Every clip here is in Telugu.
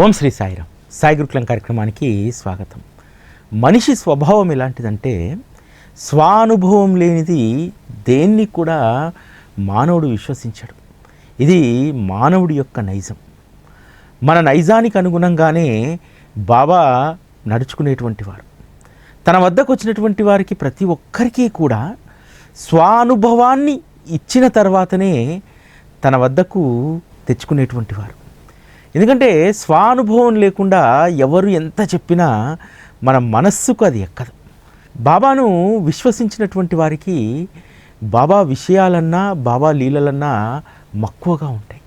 ఓం శ్రీ సాయిరామ్. సాయి గురుకులం కార్యక్రమానికి స్వాగతం. మనిషి స్వభావం ఎలాంటిదంటే స్వానుభవం లేనిది దేన్ని కూడా మానవుడు విశ్వసించడు. ఇది మానవుడి యొక్క నైజం. మన నైజానికి అనుగుణంగానే బాబా నడుచుకునేటువంటి వారు. తన వద్దకు వచ్చినటువంటి వారికి ప్రతి ఒక్కరికి కూడా స్వానుభవాన్ని ఇచ్చిన తర్వాతనే తన వద్దకు తెచ్చుకునేటువంటి వారు. ఎందుకంటే స్వానుభవం లేకుండా ఎవరు ఎంత చెప్పినా మన మనస్సుకు అది ఎక్కదు. బాబాను విశ్వసించినటువంటి వారికి బాబా విషయాలన్నా బాబా లీలలన్నా మక్కువగా ఉంటాయి.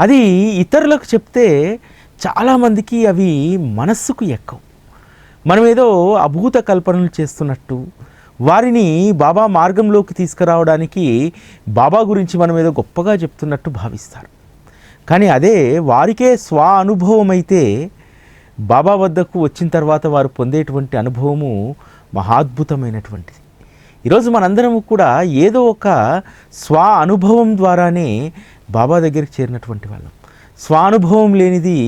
అది ఇతరులకు చెప్తే చాలామందికి అవి మనస్సుకు ఎక్కవు. మనం ఏదో అభూత కల్పనలు చేస్తున్నట్టు వారిని బాబా మార్గంలోకి తీసుకురావడానికి బాబా గురించి మనం ఏదో గొప్పగా చెప్తున్నట్టు భావిస్తారు. కానీ అదే వారికే స్వ అనుభవం అయితే బాబా వద్దకు వచ్చిన తర్వాత వారు పొందేటువంటి అనుభవము మహాద్భుతమైనటువంటిది. ఈరోజు మనందరము కూడా ఏదో ఒక స్వ అనుభవం ద్వారానే బాబా దగ్గరికి చేరినటువంటి వాళ్ళం. స్వానుభవం లేనిది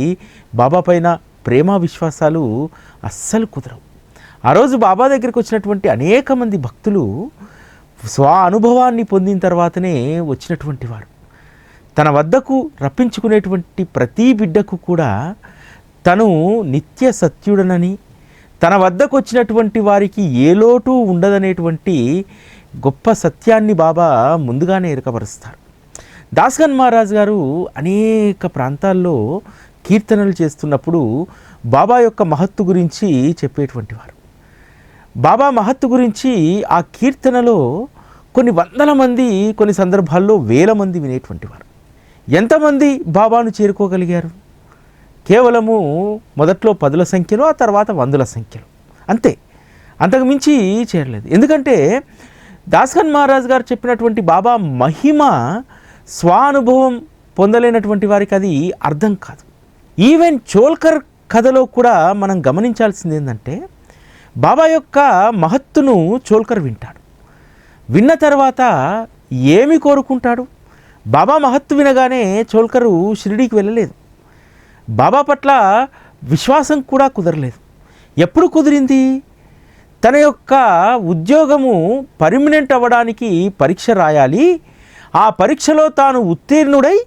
బాబా పైన ప్రేమ విశ్వాసాలు అస్సలు కుదరవు. ఆ రోజు బాబా దగ్గరికి వచ్చినటువంటి అనేక మంది భక్తులు స్వ అనుభవాన్ని పొందిన తర్వాతనే వచ్చినటువంటి వారు. తన వద్దకు రప్పించుకునేటువంటి ప్రతి బిడ్డకు కూడా తను నిత్య సత్యుడనని తన వద్దకు వచ్చినటువంటి వారికి ఏ లోటు ఉండదనేటువంటి గొప్ప సత్యాన్ని బాబా ముందుగానే ఎరకపరుస్తారు దాస్గన్ మహారాజ్ గారు అనేక ప్రాంతాల్లో కీర్తనలు చేస్తున్నప్పుడు బాబా యొక్క మహత్తు గురించి చెప్పేటువంటి వారు. బాబా మహత్తు గురించి ఆ కీర్తనలో కొన్ని వందల మంది కొన్ని సందర్భాల్లో వేల మంది వినేటువంటి వారు. ఎంతమంది బాబాను చేరుకోగలిగారు? కేవలము మొదట్లో పదుల సంఖ్యలో ఆ తర్వాత వందల సంఖ్యలో. అంతే. అంతకు మించి చేరలేదు. ఎందుకంటే దాస్ఖన్ మహారాజ్ గారు చెప్పినటువంటి బాబా మహిమ స్వానుభవం పొందలేనటువంటి వారికి అది అర్థం కాదు. ఈవెన్ చోల్కర్ కథలో కూడా మనం గమనించాల్సింది ఏంటంటే బాబా యొక్క మహత్తును చోల్కర్ వింటాడు. విన్న తర్వాత ఏమి కోరుకుంటాడు? బాబా మహత్తు వినగానే చోల్కరు షిరిడీకి వెళ్ళలేదు. బాబా పట్ల విశ్వాసం కూడా కుదరలేదు. ఎప్పుడు కుదిరింది? తన యొక్క ఉద్యోగము పర్మినెంట్ అవ్వడానికి పరీక్ష రాయాలి. ఆ పరీక్షలో తాను ఉత్తీర్ణుడై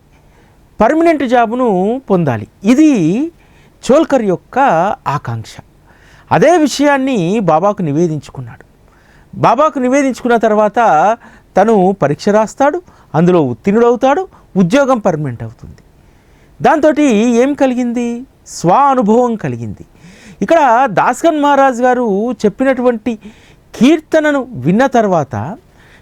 పర్మనెంట్ జాబును పొందాలి. ఇది చోల్కర్ యొక్క ఆకాంక్ష. అదే విషయాన్ని బాబాకు నివేదించుకున్నాడు. బాబాకు నివేదించుకున్న తర్వాత తను పరీక్ష రాస్తాడు. అందులో ఉత్తీర్ణుడవుతాడు ఉద్యోగం పర్మనెంట్ అవుతుంది. దాంతో ఏం కలిగింది? స్వ అనుభవం కలిగింది. ఇక్కడ దాస్గన్ మహారాజ్ గారు చెప్పినటువంటి కీర్తనను విన్న తర్వాత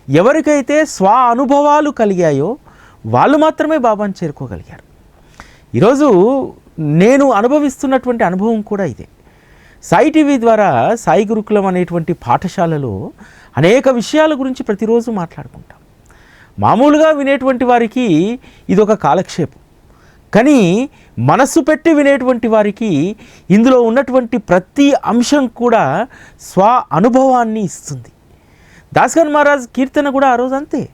ఎవరికైతే స్వ అనుభవాలు కలిగాయో వాళ్ళు మాత్రమే బాబాను చేరుకోగలిగారు. ఈరోజు నేను అనుభవిస్తున్నటువంటి అనుభవం కూడా ఇదే. సాయి టీవీ ద్వారా సాయి గురుకులం అనేటువంటి పాఠశాలలో అనేక విషయాల గురించి ప్రతిరోజు మాట్లాడుకుంటాం. మామూలుగా వినేటువంటి వారికి ఇది ఒక కాలక్షేపం. కానీ మనస్సు పెట్టి వినేటువంటి వారికి ఇందులో ఉన్నటువంటి ప్రతి అంశం కూడా స్వ అనుభవాన్ని ఇస్తుంది. దాస్గన్ మహారాజ్ కీర్తన కూడా ఆ రోజు అంతే.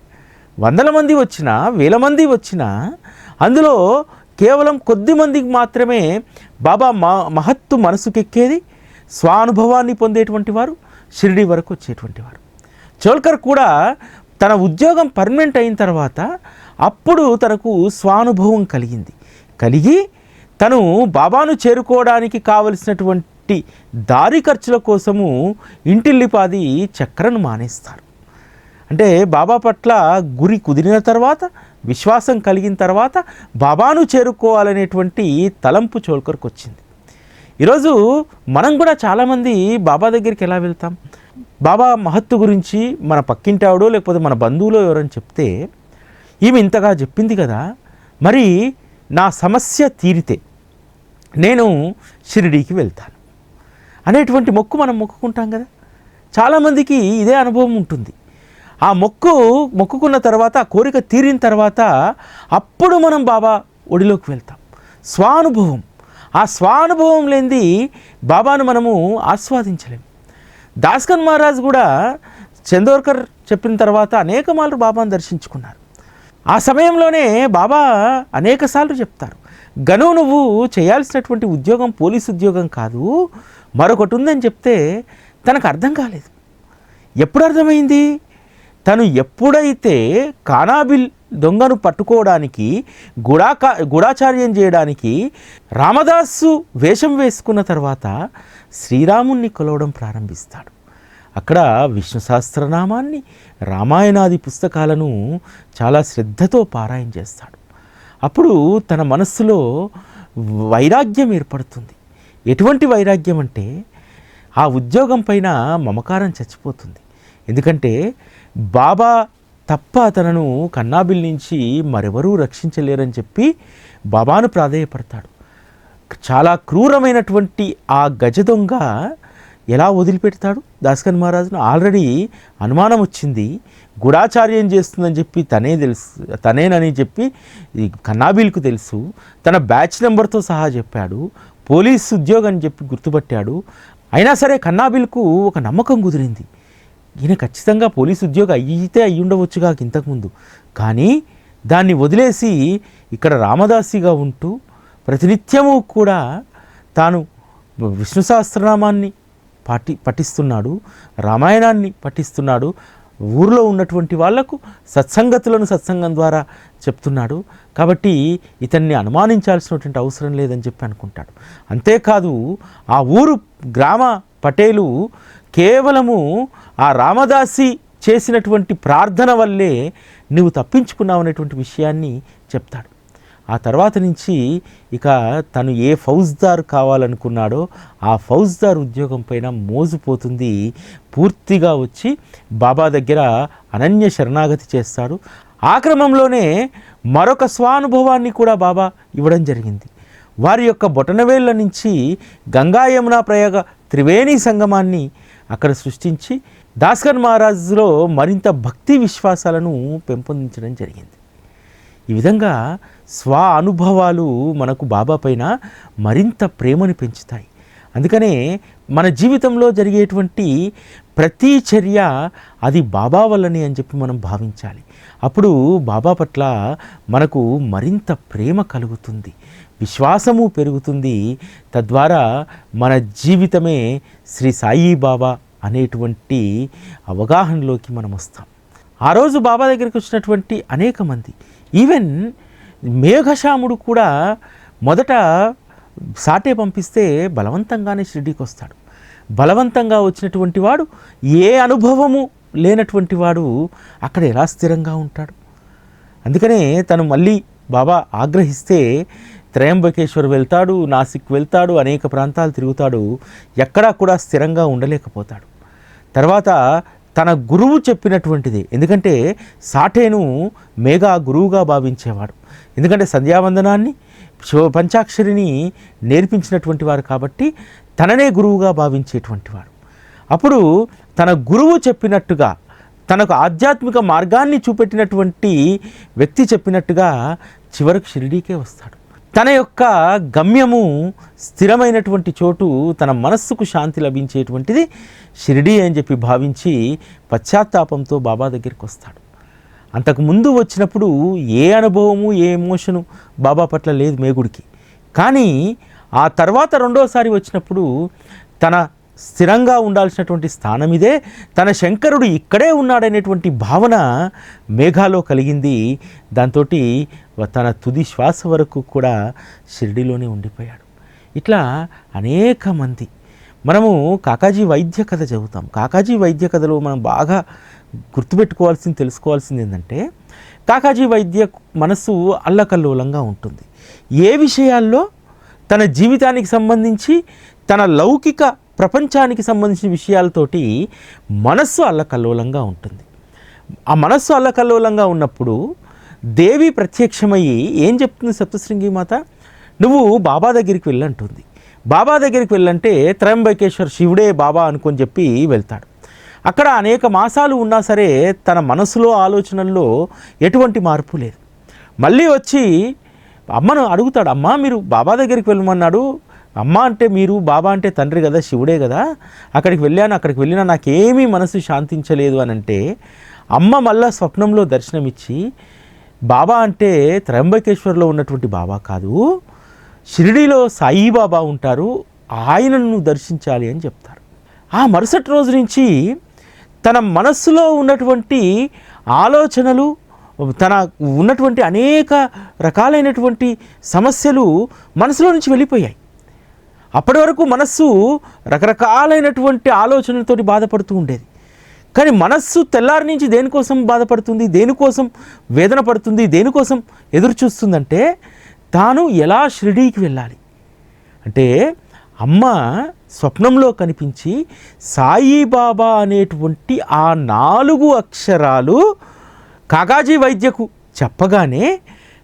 వందల మంది వచ్చినా వేల మంది వచ్చినా అందులో కేవలం కొద్ది మందికి మాత్రమే బాబా మా మహత్తు మనసుకెక్కేది స్వానుభవాన్ని పొందేటువంటి వారు షిరిడి వరకు వచ్చేటువంటి వారు. చోల్కర్ కూడా తన ఉద్యోగం పర్మనెంట్ అయిన తర్వాత అప్పుడు తనకు స్వానుభవం కలిగింది. కలిగి తను బాబాను చేరుకోవడానికి కావలసినటువంటి దారి ఖర్చుల కోసము ఇంటిల్లిపాది చక్రను మానేస్తారు. అంటే బాబా పట్ల గురి కుదిరిన తర్వాత విశ్వాసం కలిగిన తర్వాత బాబాను చేరుకోవాలనేటువంటి తలంపు చోల్కర్కి వచ్చింది ఈరోజు మనం కూడా చాలామంది బాబా దగ్గరికి ఎలా వెళ్తాం? బాబా మహత్తు గురించి మన పక్కింటాడో లేకపోతే మన బంధువులో ఎవరని చెప్తే ఈమె ఇంతగా చెప్పింది కదా మరి నా సమస్య తీరితే నేను షిరిడీకి వెళ్తాను అనేటువంటి మొక్కు మనం మొక్కుకుంటాం కదా. చాలామందికి ఇదే అనుభవం ఉంటుంది. ఆ మొక్కు మొక్కుకున్న తర్వాత ఆ కోరిక తీరిన తర్వాత అప్పుడు మనం బాబా ఒడిలోకి వెళ్తాం. స్వానుభవం. ఆ స్వానుభవం లేనిది బాబాను మనము ఆస్వాదించలేము దాస్కన్ మహారాజ్ కూడా చందోర్కర్ చెప్పిన తర్వాత అనేక మార్లు బాబాను దర్శించుకున్నారు. ఆ సమయంలోనే బాబా అనేకసార్లు చెప్తారు గను నువ్వు చేయాల్సినటువంటి ఉద్యోగం పోలీస్ ఉద్యోగం కాదు మరొకటి ఉందని చెప్తే తనకు అర్థం కాలేదు. ఎప్పుడు అర్థమైంది? తను ఎప్పుడైతే కానాబిల్ దొంగను పట్టుకోవడానికి గుడాకా గుడాచార్యం చేయడానికి రామదాసు వేషం వేసుకున్న తర్వాత శ్రీరాముణ్ణి కొలవడం ప్రారంభిస్తాడు. అక్కడ విష్ణు సహస్రనామాన్ని రామాయణాది పుస్తకాలను చాలా శ్రద్ధతో పారాయణ చేస్తాడు. అప్పుడు తన మనస్సులో వైరాగ్యం ఏర్పడుతుంది. ఎటువంటి వైరాగ్యం అంటే ఆ ఉద్యోగం పైన మమకారం చచ్చిపోతుంది. ఎందుకంటే బాబా తప్ప తనను కన్నాబిల్ నుంచి మరెవరూ రక్షించలేరని చెప్పి బాబాను ప్రాధేయపడతాడు. చాలా క్రూరమైనటువంటి ఆ గజ దొంగ ఎలా వదిలిపెడతాడు? దాస్కన్ మహారాజును ఆల్రెడీ అనుమానం వచ్చింది. గుడాచార్యం చేస్తుందని చెప్పి తనే తెలుసు తనేనని చెప్పి కన్నాబీల్కు తెలుసు. తన బ్యాచ్ నెంబర్తో సహా చెప్పాడు. పోలీస్ ఉద్యోగం అని చెప్పి గుర్తుపట్టాడు. అయినా సరే కన్నాబీల్కు ఒక నమ్మకం కుదిరింది. ఈయన ఖచ్చితంగా పోలీస్ ఉద్యోగం అయితే అయ్యి కాక ఇంతకుముందు. కానీ దాన్ని వదిలేసి ఇక్కడ రామదాసిగా ఉంటూ ప్రతినిత్యము కూడా తాను విష్ణు సహస్రనామాన్ని పాటి పఠిస్తున్నాడు రామాయణాన్ని పఠిస్తున్నాడు ఊరిలో ఉన్నటువంటి వాళ్ళకు సత్సంగతులను సత్సంగం ద్వారా చెప్తున్నాడు. కాబట్టి ఇతన్ని అనుమానించాల్సినటువంటి అవసరం లేదని చెప్పి అనుకుంటాడు. అంతేకాదు ఆ ఊరు గ్రామ పటేలు కేవలము ఆ రామదాసి చేసినటువంటి ప్రార్థన వల్లే నువ్వు తప్పించుకున్నావు అనేటువంటి విషయాన్ని చెప్తాడు. ఆ తర్వాత నుంచి ఇక తను ఏ ఫౌజ్దార్ కావాలనుకున్నాడో ఆ ఫౌజ్దార్ ఉద్యోగం పైన మోజుపోతుంది. పూర్తిగా వచ్చి బాబా దగ్గర అనన్య శరణాగతి చేస్తాడు. ఆ క్రమంలోనే మరొక స్వానుభవాన్ని కూడా బాబా ఇవ్వడం జరిగింది. వారి యొక్క బొటనవేళ్ళ నుంచి గంగా యమునా ప్రయోగ త్రివేణి సంగమాన్ని అక్కడ సృష్టించి దాస్కర్ మహారాజ్లో మరింత భక్తి విశ్వాసాలను పెంపొందించడం జరిగింది. ఈ విధంగా స్వ అనుభవాలు మనకు బాబా పైన మరింత ప్రేమని పెంచుతాయి. అందుకనే మన జీవితంలో జరిగేటువంటి ప్రతి చర్య అది బాబా వల్లనే అని చెప్పి మనం భావించాలి. అప్పుడు బాబా పట్ల మనకు మరింత ప్రేమ కలుగుతుంది. విశ్వాసము పెరుగుతుంది. తద్వారా మన జీవితమే శ్రీ సాయి బాబా అనేటువంటి అవగాహనలోకి మనం వస్తాం. ఆ రోజు బాబా దగ్గరికి వచ్చినటువంటి అనేక మంది ఈవెన్ మేఘశాముడు కూడా మొదట సాటే పంపిస్తే బలవంతంగానే షిర్డీకి వస్తాడు బలవంతంగా వచ్చినటువంటి వాడు ఏ అనుభవము లేనటువంటి వాడు అక్కడ ఎలా స్థిరంగా ఉంటాడు? అందుకనే తను మళ్ళీ బాబా ఆగ్రహిస్తే త్రయంబకేశ్వర్ వెళ్తాడు నాసిక్ వెళ్తాడు అనేక ప్రాంతాలు తిరుగుతాడు ఎక్కడా కూడా స్థిరంగా ఉండలేకపోతాడు. తర్వాత తన గురువు చెప్పినటువంటిది. ఎందుకంటే సాటేను మేఘా గురువుగా భావించేవాడు. ఎందుకంటే సంధ్యావందనాన్ని పంచాక్షరిని నేర్పించినటువంటి వారు కాబట్టి తననే గురువుగా భావించేటువంటి వాడు. అప్పుడు తన గురువు చెప్పినట్టుగా తనకు ఆధ్యాత్మిక మార్గాన్ని చూపెట్టినటువంటి వ్యక్తి చెప్పినట్టుగా చివరకు షిరిడీకే వస్తాడు. తన యొక్క గమ్యము స్థిరమైనటువంటి చోటు తన మనస్సుకు శాంతి లభించేటువంటిది షిరిడీ అని చెప్పి భావించి పశ్చాత్తాపంతో బాబా దగ్గరికి వస్తాడు. అంతకు ముందు వచ్చినప్పుడు ఏ అనుభవము ఏ ఎమోషను బాబా పట్ల లేదు మేగుడికి. కానీ ఆ తర్వాత రెండోసారి వచ్చినప్పుడు తన స్థిరంగా ఉండాల్సినటువంటి స్థానం ఇదే. తన శంకరుడు ఇక్కడే ఉన్నాడనేటువంటి భావన మేఘాలో కలిగింది. దాంతో తన తుది శ్వాస వరకు కూడా షిరిడిలోనే ఉండిపోయాడు. ఇట్లా అనేక మంది. మనము కాకాజీ వైద్య కథ చదువుతాం. కాకాజీ వైద్య కథలో మనం బాగా గుర్తుపెట్టుకోవాల్సింది తెలుసుకోవాల్సింది ఏంటంటే కాకాజీ వైద్య మనస్సు అల్లకల్లోలంగా ఉంటుంది. ఏ విషయాల్లో? తన జీవితానికి సంబంధించి తన లౌకిక ప్రపంచానికి సంబంధించిన విషయాలతోటి మనస్సు అల్లకల్లోలంగా ఉంటుంది. ఆ మనస్సు అల్లకల్లోలంగా ఉన్నప్పుడు దేవి ప్రత్యక్షమయ్యి ఏం చెప్తుంది సప్తశృంగి మాత? నువ్వు బాబా దగ్గరికి వెళ్ళంటుంది. బాబా దగ్గరికి వెళ్ళంటే త్రయంబకేశ్వర్ శివుడే బాబా అనుకొని చెప్పి వెళ్తాడు. అక్కడ అనేక మాసాలు ఉన్నా సరే తన మనసులో ఆలోచనల్లో ఎటువంటి మార్పు లేదు. మళ్ళీ వచ్చి అమ్మను అడుగుతాడు అమ్మ మీరు బాబా దగ్గరికి వెళ్ళమన్నాడు అమ్మ అంటే మీరు బాబా అంటే తండ్రి కదా శివుడే కదా. అక్కడికి వెళ్ళాను అక్కడికి వెళ్ళినా నాకేమీ మనసు శాంతించలేదు అని అంటే అమ్మ మళ్ళా స్వప్నంలో దర్శనమిచ్చి బాబా అంటే త్రయంబకేశ్వర్లో ఉన్నటువంటి బాబా కాదు షిరిడీలో సాయిబాబా ఉంటారు ఆయనను దర్శించాలి అని చెప్తారు. ఆ మరుసటి రోజు నుంచి తన మనస్సులో ఉన్నటువంటి ఆలోచనలు తన ఉన్నటువంటి అనేక రకాలైనటువంటి సమస్యలు మనసులో నుంచి వెళ్ళిపోయాయి. అప్పటి వరకు మనస్సు రకరకాలైనటువంటి ఆలోచనలతోటి బాధపడుతూ ఉండేది. కానీ మనస్సు తెల్లారి నుంచి దేనికోసం బాధపడుతుంది దేనికోసం వేదన పడుతుంది దేనికోసం ఎదురు చూస్తుందంటే తాను ఎలా షిరిడీకి వెళ్ళాలి. అంటే అమ్మ స్వప్నంలో కనిపించి సాయిబాబా అనేటువంటి ఆ నాలుగు అక్షరాలు కాకాజీ వైద్యకు చెప్పగానే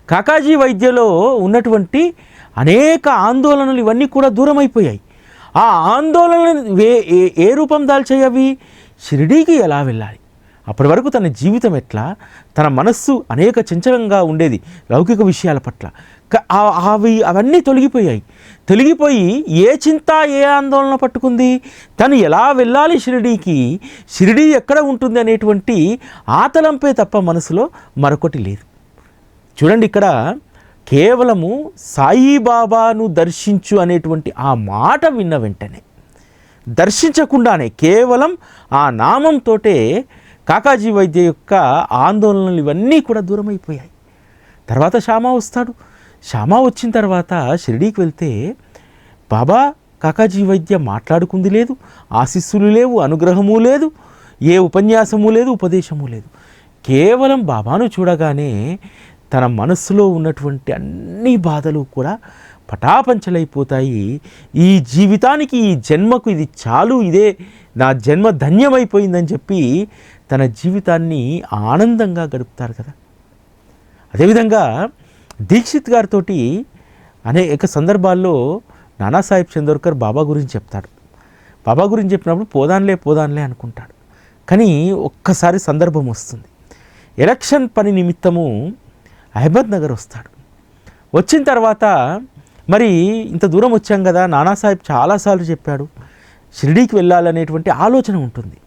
కాకాజీ వైద్యలో ఉన్నటువంటి అనేక ఆందోళనలు ఇవన్నీ కూడా దూరం అయిపోయాయి ఆ ఆందోళనలు ఏ- ఏ రూపం దాల్చాయి అవి షిరిడీకి ఎలా వెళ్ళాలి? అప్పటి వరకు తన జీవితం ఎట్లా? తన మనస్సు అనేక చంచలంగా ఉండేది లౌకిక విషయాల పట్ల. అవి అవన్నీ తొలగిపోయాయి. తొలగిపోయి ఏ చింత ఏ ఆందోళన పట్టుకుంది? తను ఎలా వెళ్ళాలి షిరిడీకి? షిరిడీ ఎక్కడ ఉంటుంది అనేటువంటి ఆతలంపే తప్ప మనసులో మరొకటి లేదు. చూడండి ఇక్కడ కేవలము సాయిబాబాను దర్శించు అనేటువంటి ఆ మాట విన్న వెంటనే దర్శించకుండానే కేవలం ఆ నామంతోటే కాకాజీ వైద్య యొక్క ఆందోళనలు ఇవన్నీ కూడా దూరమైపోయాయి. తర్వాత శ్యామా వస్తాడు. శ్యామా వచ్చిన తర్వాత షిరిడీకి వెళ్తే బాబా కాకాజీ వైద్య మాట్లాడుకుంది లేదు ఆశీస్సులు లేవు అనుగ్రహము లేదు ఏ ఉపన్యాసము లేదు ఉపదేశము లేదు. కేవలం బాబాను చూడగానే తన మనస్సులో ఉన్నటువంటి అన్ని బాధలు కూడా పటాపంచలైపోతాయి. ఈ జీవితానికి ఈ జన్మకు ఇది చాలు ఇదే నా జన్మ ధన్యమైపోయిందని చెప్పి తన జీవితాన్ని ఆనందంగా గడుపుతారు కదా. అదేవిధంగా దీక్షిత్ గారితో అనేక సందర్భాల్లో నానాసాహెబ్ చందోర్కర్ బాబా గురించి చెప్తాడు. బాబా గురించి చెప్పినప్పుడు పోదాన్లే పోదాన్లే అనుకుంటాడు. కానీ ఒక్కసారి సందర్భం వస్తుంది. ఎలక్షన్ పని నిమిత్తము అహ్మద్ నగర్ వస్తాడు. వచ్చిన తర్వాత మరి ఇంత దూరం వచ్చాం కదా నానాసాహెబ్ చాలాసార్లు చెప్పాడు షిరిడీకి వెళ్ళాలనేటువంటి ఆలోచన ఉంటుంది.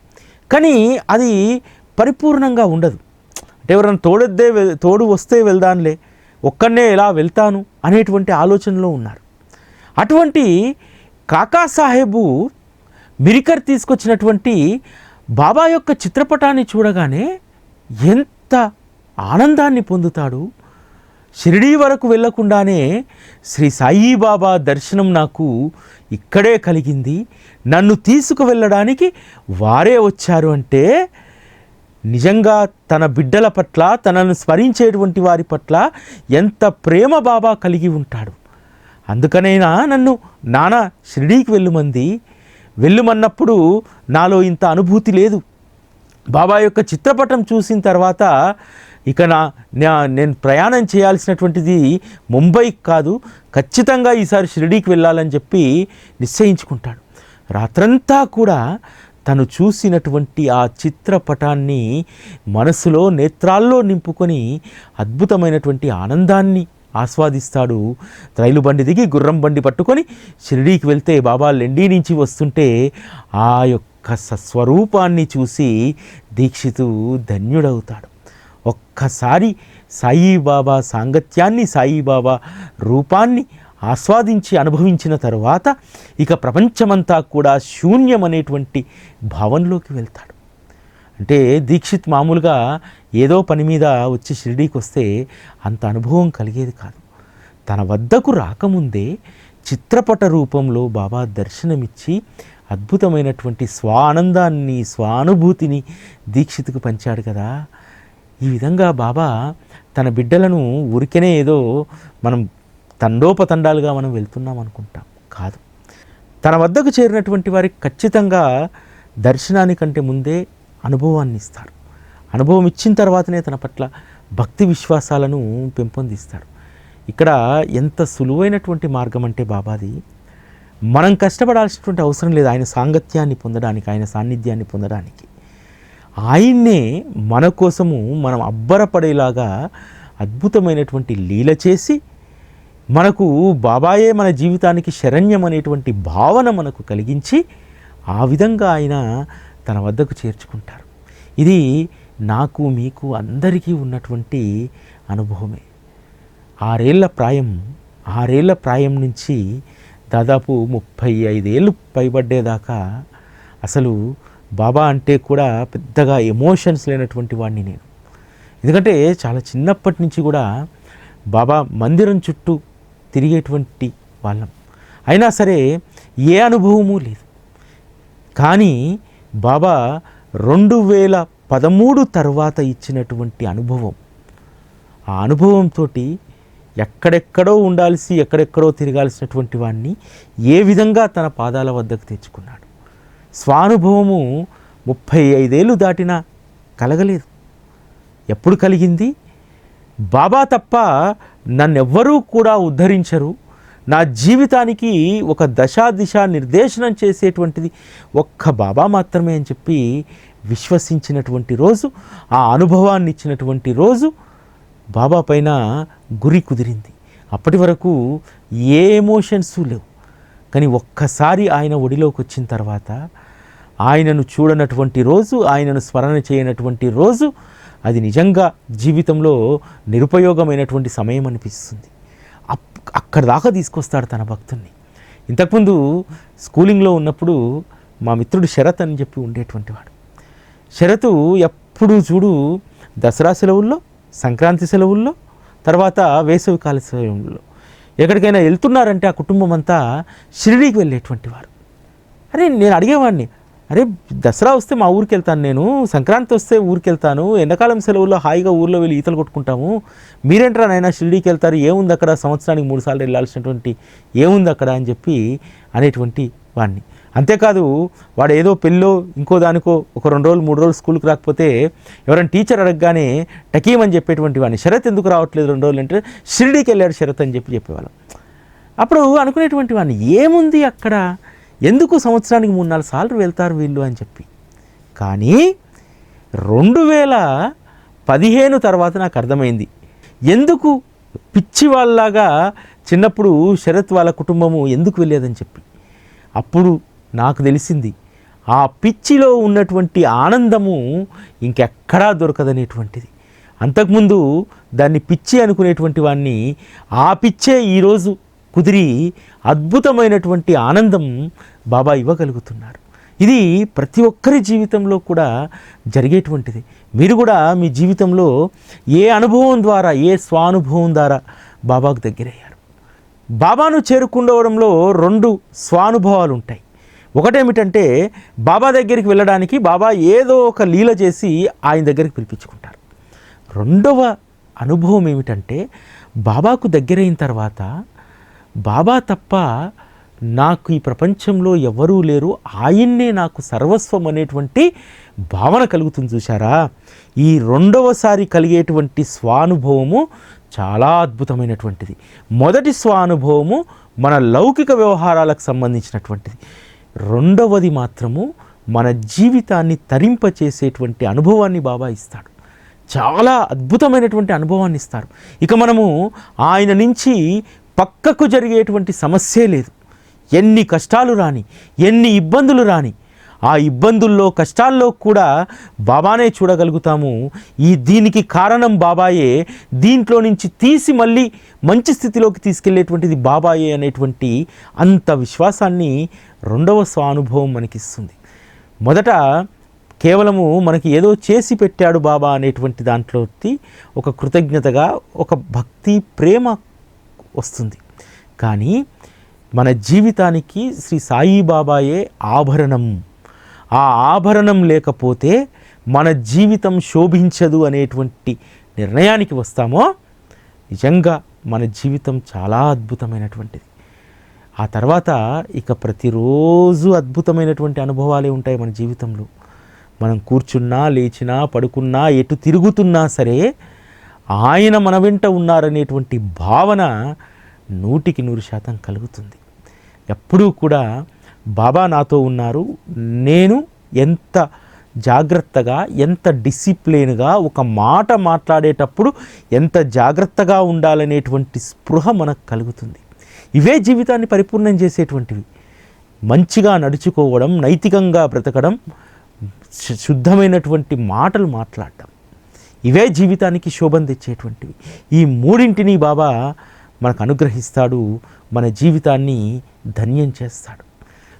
కానీ అది పరిపూర్ణంగా ఉండదు. అంటే ఎవరైనా తోడొద్దే తోడు వస్తే వెళ్దాంలే ఒక్కనే ఎలా వెళ్తాను అనేటువంటి ఆలోచనలో ఉన్నారు. అటువంటి కాకా సాహెబు మిరికర్ తీసుకొచ్చినటువంటి బాబా యొక్క చిత్రపటాన్ని చూడగానే ఎంత ఆనందాన్ని పొందుతాడు షిరిడీ వరకు వెళ్ళకుండానే శ్రీ సాయిబాబా దర్శనం నాకు ఇక్కడే కలిగింది. నన్ను తీసుకువెళ్ళడానికి వారే వచ్చారు అంటే నిజంగా తన బిడ్డల పట్ల తనను స్మరించేటువంటి వారి పట్ల ఎంత ప్రేమ బాబా కలిగి ఉంటాడు. అందుకనైనా నన్ను నాన్న షిరిడీకి వెళ్ళుమంది. వెళ్ళుమన్నప్పుడు నాలో ఇంత అనుభూతి లేదు. బాబా యొక్క చిత్రపటం చూసిన తర్వాత ఇక నా నేను ప్రయాణం చేయాల్సినటువంటిది ముంబై కాదు ఖచ్చితంగా ఈసారి షిరిడీకి వెళ్ళాలని చెప్పి నిశ్చయించుకుంటాడు. రాత్రంతా కూడా తను చూసినటువంటి ఆ చిత్రపటాన్ని మనసులో నేత్రాల్లో నింపుకొని అద్భుతమైనటువంటి ఆనందాన్ని ఆస్వాదిస్తాడు. రైలు బండి దిగి గుర్రం బండి పట్టుకొని షిరిడీకి వెళ్తే బాబా లెండి నుంచి వస్తుంటే ఆ యొక్క సస్వరూపాన్ని చూసి దీక్షితు ధన్యుడవుతాడు. ఒక్కసారి సాయిబాబా సాంగత్యాన్ని సాయిబాబా రూపాన్ని ఆస్వాదించి అనుభవించిన తరువాత ఇక ప్రపంచమంతా కూడా శూన్యం అనేటువంటి భావనలోకి వెళ్తాడు. అంటే దీక్షిత్ మామూలుగా ఏదో పని మీద వచ్చి షిరిడీకి వస్తే అంత అనుభవం కలిగేది కాదు. తన వద్దకు రాకముందే చిత్రపట రూపంలో బాబా దర్శనమిచ్చి అద్భుతమైనటువంటి స్వానందాన్ని స్వానుభూతిని దీక్షిత్కు పంచాడు కదా. ఈ విధంగా బాబా తన బిడ్డలను ఊరికనే ఏదో మనం తండోపతండాలుగా మనం వెళ్తున్నాం అనుకుంటాం. కాదు. తన వద్దకు చేరినటువంటి వారికి ఖచ్చితంగా దర్శనానికంటే ముందే అనుభవాన్ని ఇస్తారు. అనుభవం ఇచ్చిన తర్వాతనే తన పట్ల భక్తి విశ్వాసాలను పెంపొందిస్తారు. ఇక్కడ ఎంత సులువైనటువంటి మార్గం అంటే బాబాది మనం కష్టపడాల్సినటువంటి అవసరం లేదు ఆయన సాంగత్యాన్ని పొందడానికి ఆయన సాన్నిధ్యాన్ని పొందడానికి. ఆయన్నే మన కోసము మనం అబ్బరపడేలాగా అద్భుతమైనటువంటి లీల చేసి మనకు బాబాయే మన జీవితానికి శరణ్యం అనేటువంటి భావన మనకు కలిగించి ఆ విధంగా ఆయన తన వద్దకు చేర్చుకుంటారు. ఇది నాకు మీకు అందరికీ ఉన్నటువంటి అనుభవమే. ఆరేళ్ళ ప్రాయం ఆరేళ్ళ ప్రాయం నుంచి దాదాపు ముప్పై ఐదేళ్ళు పైబడ్డేదాకా అసలు బాబా అంటే కూడా పెద్దగా ఎమోషన్స్ లేనటువంటి వాడిని నేను. ఎందుకంటే చాలా చిన్నప్పటి నుంచి కూడా బాబా మందిరం చుట్టూ తిరిగేటువంటి వాళ్ళం. అయినా సరే ఏ అనుభవము లేదు. కానీ బాబా రెండు వేల పదమూడు తర్వాత ఇచ్చినటువంటి అనుభవం. ఆ అనుభవంతో ఎక్కడెక్కడో ఉండాల్సి ఎక్కడెక్కడో తిరగాల్సినటువంటి వాడిని ఏ విధంగా తన పాదాల వద్దకు తెచ్చుకున్నాడు. స్వానుభవము ముప్పై ఐదేళ్ళు దాటినా కలగలేదు. ఎప్పుడు కలిగింది? బాబా తప్ప నన్నెవ్వరూ కూడా ఉద్ధరించరు. నా జీవితానికి ఒక దశా దిశ నిర్దేశనం చేసేటువంటిది ఒక్క బాబా మాత్రమే అని చెప్పి విశ్వసించినటువంటి రోజు ఆ అనుభవాన్ని ఇచ్చినటువంటి రోజు బాబా పైన గురి కుదిరింది. అప్పటి వరకు ఏ ఎమోషన్స్ లేవు. కానీ ఒక్కసారి ఆయన ఒడిలోకి వచ్చిన తర్వాత ఆయనను చూడనటువంటి రోజు ఆయనను స్మరణ చేయనటువంటి రోజు అది నిజంగా జీవితంలో నిరుపయోగమైనటువంటి సమయం అనిపిస్తుంది. అప్- అక్కడ దాకా తీసుకొస్తాడు తన భక్తుల్ని ఇంతకుముందు స్కూలింగ్లో ఉన్నప్పుడు మా మిత్రుడు శరత్ అని చెప్పి ఉండేటువంటి వాడు. శరతు ఎప్పుడూ చూడు దసరా సెలవుల్లో సంక్రాంతి సెలవుల్లో తర్వాత వేసవికాల సెలవుల్లో ఎక్కడికైనా వెళ్తున్నారంటే ఆ కుటుంబం అంతా షిరిడీకి వెళ్ళేటువంటి వారు. అరే నేను అడిగేవాడిని అరే దసరా వస్తే మా ఊరికి వెళ్తాను నేను సంక్రాంతి వస్తే ఊరికి వెళ్తాను ఎండాకాలం సెలవుల్లో హాయిగా ఊర్లో వెళ్ళి ఈతలు కొట్టుకుంటాము. మీరేంట్రా నాయన షిరిడీకి వెళ్తారు ఏముంది అక్కడ? సంవత్సరానికి మూడు సార్లు వెళ్ళాల్సినటువంటి ఏముంది అక్కడ అని చెప్పి అనేటువంటి వాడిని అంతేకాదు వాడు ఏదో పెళ్ళో ఇంకో దానికో ఒక రెండు రోజులు మూడు రోజులు స్కూల్కి రాకపోతే ఎవరైనా టీచర్ అడగగానే టకీమని చెప్పేటువంటి వాడిని శరత్ ఎందుకు రావట్లేదు రెండు రోజులు అంటే షిరిడీకి వెళ్ళాడు శరత్ అని చెప్పి చెప్పేవాళ్ళం. అప్పుడు అనుకునేటువంటి వాడిని ఏముంది అక్కడ? ఎందుకు సంవత్సరానికి మూడు నాలుగు సార్లు వెళ్తారు వీళ్ళు అని చెప్పి. కానీ రెండు వేల పదిహేను తర్వాత నాకు అర్థమైంది. ఎందుకు పిచ్చి వాళ్ళలాగా చిన్నప్పుడు శరత్ వాళ్ళ కుటుంబము ఎందుకు వెళ్ళేదని చెప్పి. అప్పుడు నాకు తెలిసింది ఆ పిచ్చిలో ఉన్నటువంటి ఆనందము ఇంకెక్కడా దొరకదనేటువంటిది. అంతకుముందు దాన్ని పిచ్చి అనుకునేటువంటి వాడిని ఆ పిచ్చే ఈరోజు కుదిరి అద్భుతమైనటువంటి ఆనందం బాబా ఇవ్వగలుగుతున్నారు. ఇది ప్రతి ఒక్కరి జీవితంలో కూడా జరిగేటువంటిది. మీరు కూడా మీ జీవితంలో ఏ అనుభవం ద్వారా ఏ స్వానుభవం ద్వారా బాబాకు దగ్గరయ్యారు? బాబాను చేరుకుండవడంలో రెండు స్వానుభవాలు ఉంటాయి. ఒకటేమిటంటే బాబా దగ్గరికి వెళ్ళడానికి బాబా ఏదో ఒక లీల చేసి ఆయన దగ్గరికి పిలిపించుకుంటారు. రెండవ అనుభవం ఏమిటంటే బాబాకు దగ్గరైన తర్వాత బాబా తప్ప నాకు ఈ ప్రపంచంలో ఎవరూ లేరు. ఆయన్నే నాకు సర్వస్వం అనేటువంటి భావన కలుగుతుంది చూసారా ఈ రెండవసారి కలిగేటువంటి స్వానుభవము చాలా అద్భుతమైనటువంటిది. మొదటి స్వానుభవము మన లౌకిక వ్యవహారాలకు సంబంధించినటువంటిది. రెండవది మాత్రము మన జీవితాన్ని తరింపచేసేటువంటి అనుభవాన్ని బాబా ఇస్తాడు. చాలా అద్భుతమైనటువంటి అనుభవాన్ని ఇస్తారు. ఇక మనము ఆయన నుంచి పక్కకు జరిగేటువంటి సమస్యే లేదు. ఎన్ని కష్టాలు రాని ఎన్ని ఇబ్బందులు రాని ఆ ఇబ్బందుల్లో కష్టాల్లో కూడా బాబానే చూడగలుగుతాము. ఈ దీనికి కారణం బాబాయే. దీంట్లో నుంచి తీసి మళ్ళీ మంచి స్థితిలోకి తీసుకెళ్ళేటువంటిది బాబాయే అనేటువంటి అంత విశ్వాసాన్ని రెండవ స్వానుభవం మనకిస్తుంది. మొదట కేవలము మనకి ఏదో చేసి పెట్టాడు బాబా అనేటువంటి దాంట్లో ఒక కృతజ్ఞతగా ఒక భక్తి ప్రేమ వస్తుంది. కానీ మన జీవితానికి శ్రీ సాయిబాబాయే ఆభరణం. ఆ ఆభరణం లేకపోతే మన జీవితం శోభించదు అనేటువంటి నిర్ణయానికి వస్తామో నిజంగా మన జీవితం చాలా అద్భుతమైనటువంటిది. ఆ తర్వాత ఇక ప్రతిరోజు అద్భుతమైనటువంటి అనుభవాలే ఉంటాయి మన జీవితంలో. మనం కూర్చున్నా లేచినా పడుకున్నా ఎటు తిరుగుతున్నా సరే ఆయన మన వెంట ఉన్నారనేటువంటి భావన నూటికి నూరు శాతం కలుగుతుంది. ఎప్పుడూ కూడా బాబా నాతో ఉన్నారు. నేను ఎంత జాగ్రత్తగా ఎంత డిసిప్లిన్గా ఒక మాట మాట్లాడేటప్పుడు ఎంత జాగ్రత్తగా ఉండాలనేటువంటి స్పృహ మనకు కలుగుతుంది. ఇవే జీవితాన్ని పరిపూర్ణం చేసేటువంటివి. మంచిగా నడుచుకోవడం నైతికంగా బ్రతకడం శుద్ధమైనటువంటి మాటలు మాట్లాడటం ఇవే జీవితానికి శోభం తెచ్చేటువంటివి. ఈ మూడింటిని బాబా మనకు అనుగ్రహిస్తాడు మన జీవితాన్ని ధన్యం చేస్తాడు.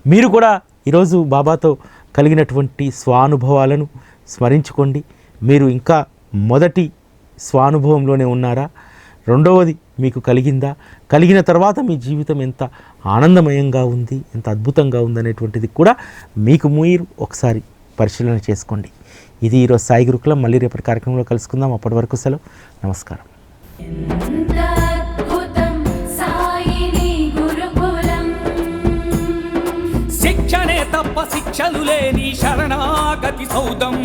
మీరు కూడా ఈరోజు బాబాతో కలిగినటువంటి స్వానుభవాలను స్మరించుకోండి. మీరు ఇంకా మొదటి స్వానుభవంలోనే ఉన్నారా? రెండవది మీకు కలిగిందా? కలిగిన తర్వాత మీ జీవితం ఎంత ఆనందమయంగా ఉంది ఎంత అద్భుతంగా ఉందనేటువంటిది కూడా మీకు మీరు ఒకసారి పరిశీలన చేసుకోండి. ఇది ఈరోజు సాయి గురుకులం మళ్ళీ రేపటి కార్యక్రమంలో కలుసుకుందాం. అప్పటి వరకు సెలవు. నమస్కారం. శిక్షణే తప్ప శిక్షలు లేని శరణాగతి సౌదం.